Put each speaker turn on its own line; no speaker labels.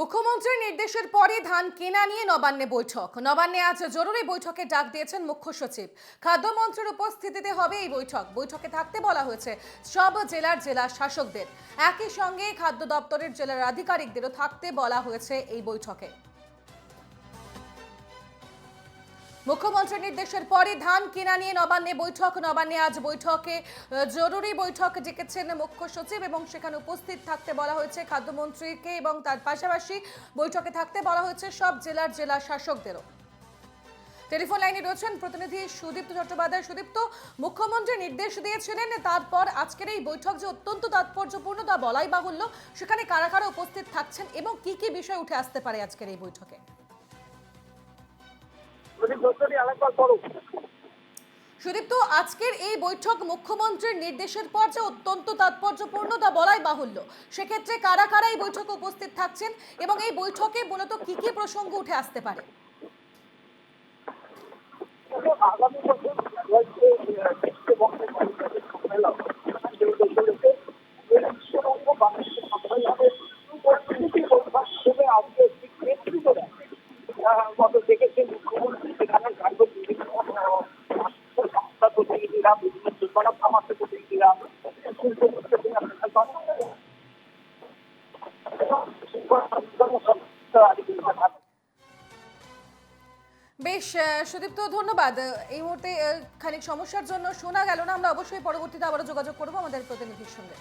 মুখ্যমন্ত্রীর নির্দেশের পরে ধান কেনা নিয়ে নবান্নে বৈঠক। নবান্নে আজ জরুরি বৈঠকে ডাক দিয়েছেন মুখ্য সচিব। খাদ্যমন্ত্রীর উপস্থিতিতে হবে এই বৈঠক। বৈঠকে থাকতে বলা হয়েছে, সব জেলার জেলা শাসকদের। একই সঙ্গে খাদ্য দপ্তরের জেলার আধিকারিকদেরও থাকতে বলা হয়েছে এই বৈঠকে। মুখ্যমন্ত্রীর নির্দেশের পরে ধান কেনা নিয়ে নবান্নে বৈঠক। নবান্নে আজ বৈঠকে জরুরি বৈঠক ডেকেছেন মুখ্য সচিব এবং সেখানে উপস্থিত থাকতে বলা হয়েছে খাদ্যমন্ত্রীকে এবং তার পাশাপাশি বৈঠকে থাকতে বলা হয়েছে সব জেলার জেলা শাসকদেরও। টেলিফোন লাইনে রয়েছেন প্রতিনিধি সুদীপ্ত চট্টোপাধ্যায়। সুদীপ্ত, মুখ্যমন্ত্রী নির্দেশ দিয়েছিলেন, তারপর আজকের এই বৈঠক যে অত্যন্ত তাৎপর্যপূর্ণ তা বলাই বাহুল্য, সেখানে কারা কারা উপস্থিত থাকছেন এবং কি কি বিষয় উঠে আসতে পারে আজকের এই বৈঠকে? সুদীপ্ত আজকের এই বৈঠক মুখ্যমন্ত্রীর নির্দেশের পর যে অত্যন্ত তাৎপর্যপূর্ণ তা বলাই বাহুল্য। সেক্ষেত্রে কারা কারা এই বৈঠকে উপস্থিত থাকছেন এবং এই বৈঠকে মূলত কি কি প্রসঙ্গ উঠে আসতে পারে?
আগামী আজকে একটি গত দেখেছেন মুখ্যমন্ত্রী।
বেশ সুদীপ্ত, ধন্যবাদ। এই মুহূর্তে খানিক সমস্যার জন্য শোনা গেল না, আমরা অবশ্যই পরবর্তীতে আবারও যোগাযোগ করব আমাদের প্রতিনিধির সঙ্গে।